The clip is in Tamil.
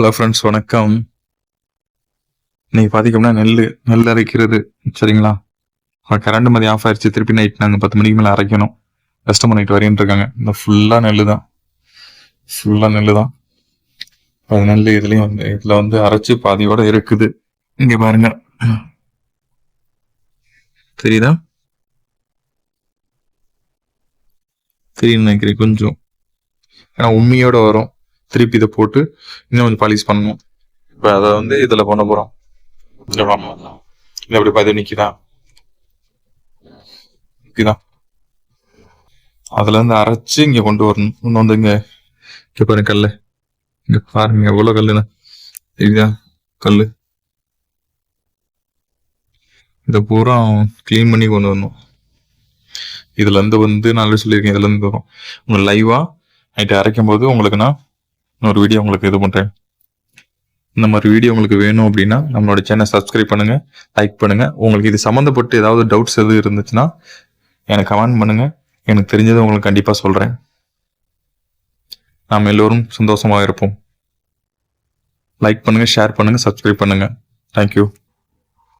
ஹலோ ஃப்ரெண்ட்ஸ் வணக்கம். நீங்கள் பார்த்தீங்கன்னா நெல் நெல் அரைக்கிறது. சரிங்களா? கரண்ட் மதியம் ஆஃப் ஆயிடுச்சு திருப்பி நைட் நாங்கள் பத்து மணிக்கு மேலே அரைக்கணும். கஸ்டமர் நைட் வரையும் இருக்காங்க. இந்த ஃபுல்லாக நெல் தான் ஃபுல்லாக நெல் தான் அது நெல் இதுலேயும் வந்து இதில் வந்து அரைச்சு பாதியோட இருக்குது. இங்கே பாருங்க. தெரியுதா? தெரியும் நினைக்கிறேன். கொஞ்சம். ஏன்னா உண்மையோட வரும். திருப்பி இதை போட்டு இன்னும் கொஞ்சம் பாலிஷ் பண்ணணும். இப்போ அதை வந்து இதில் பண்ண போகிறோம் இல்லை அப்படி பார்த்து நிற்கிதான் நிற்கிதான் அதுலேருந்து அரைச்சி இங்கே கொண்டு வரணும். இன்னும் வந்து இங்கே இங்கே பாருங்க கல்லு. இங்கே பாருங்க எவ்வளோ கல்லுன்னு. இதுதான் கல்லு. இதை பூரா க்ளீன் பண்ணி கொண்டு வரணும். இதுலேருந்து வந்து நான் சொல்லியிருக்கேன் இதுலேருந்து வரும். உங்க லைவாக நைட்டு அரைக்கும் போது உங்களுக்கு நான் இன்னொரு வீடியோ உங்களுக்கு இது பண்ணுறேன் இந்த மாதிரி வீடியோ உங்களுக்கு வேணும் அப்படின்னா நம்மளோட சேனல் சப்ஸ்கிரைப் பண்ணுங்கள் லைக் பண்ணுங்கள் உங்களுக்கு இது சம்மந்தப்பட்டு ஏதாவது டவுட்ஸ் எதுவும் இருந்துச்சுன்னா எனக்கு கமெண்ட் பண்ணுங்கள் எனக்கு தெரிஞ்சதை உங்களுக்கு கண்டிப்பாக சொல்கிறேன் நாம் எல்லோரும் சந்தோஷமாக இருப்போம். லைக் பண்ணுங்கள் ஷேர் பண்ணுங்கள் சப்ஸ்கிரைப் பண்ணுங்கள் தேங்க்யூ